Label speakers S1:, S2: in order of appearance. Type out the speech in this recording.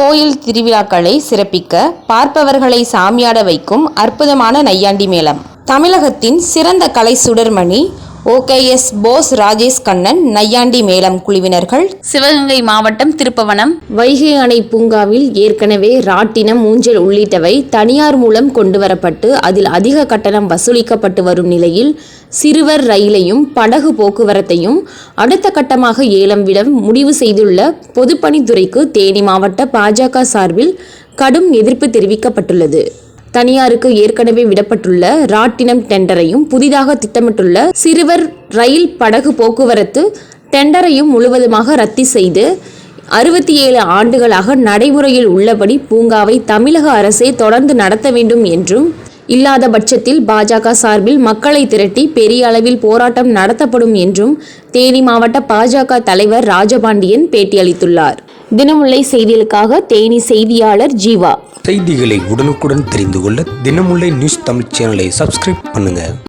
S1: கோயில் திருவிழாக்களை சிறப்பிக்க பார்ப்பவர்களை சாமியாட வைக்கும் அற்புதமான நையாண்டி மேளம். தமிழகத்தின் சிறந்த கலை சுடர்மணி ஓகேஎஸ் போஸ் ராஜேஷ் கண்ணன் நையாண்டி மேளம் குழுவினர்கள்
S2: சிவகங்கை மாவட்டம் திருப்பவனம்.
S1: வைகை அணை பூங்காவில் ஏற்கனவே ராட்டினம் ஊஞ்சல் உள்ளிட்டவை தனியார் மூலம் கொண்டுவரப்பட்டு அதில் அதிக கட்டணம் வசூலிக்கப்பட்டு வரும் நிலையில் சிறுவர் ரயிலையும் படகு போக்குவரத்தையும் அடுத்த கட்டமாக ஏலம் விட முடிவு செய்துள்ள பொதுப்பணித்துறைக்கு தேனி மாவட்ட பாஜக சார்பில் கடும் எதிர்ப்பு தெரிவிக்கப்பட்டுள்ளது. தனியாருக்கு ஏற்கனவே விடப்பட்டுள்ள ராட்டினம் டெண்டரையும் புதிதாக திட்டமிட்டுள்ள சிறுவர் ரயில் படகு போக்குவரத்து டெண்டரையும் முழுவதுமாக ரத்து செய்து அறுபத்தி ஏழு ஆண்டுகளாக நடைமுறையில் உள்ளபடி பூங்காவை தமிழக அரசே தொடர்ந்து நடத்த வேண்டும் என்றும் இல்லாத பட்சத்தில் பாஜக சார்பில் மக்களை திரட்டி பெரிய அளவில் போராட்டம் நடத்தப்படும் என்றும் தேனி மாவட்ட பாஜக தலைவர் ராஜபாண்டியன் பேட்டியளித்துள்ளார். தினமுல்லை செய்திகளுக்காக தேனி செய்தியாளர் ஜீவா.
S3: செய்திகளை உடனுக்குடன் தெரிந்து கொள்ள தினமுல்லை நியூஸ் தமிழ் சேனலை சப்ஸ்கிரைப் பண்ணுங்க.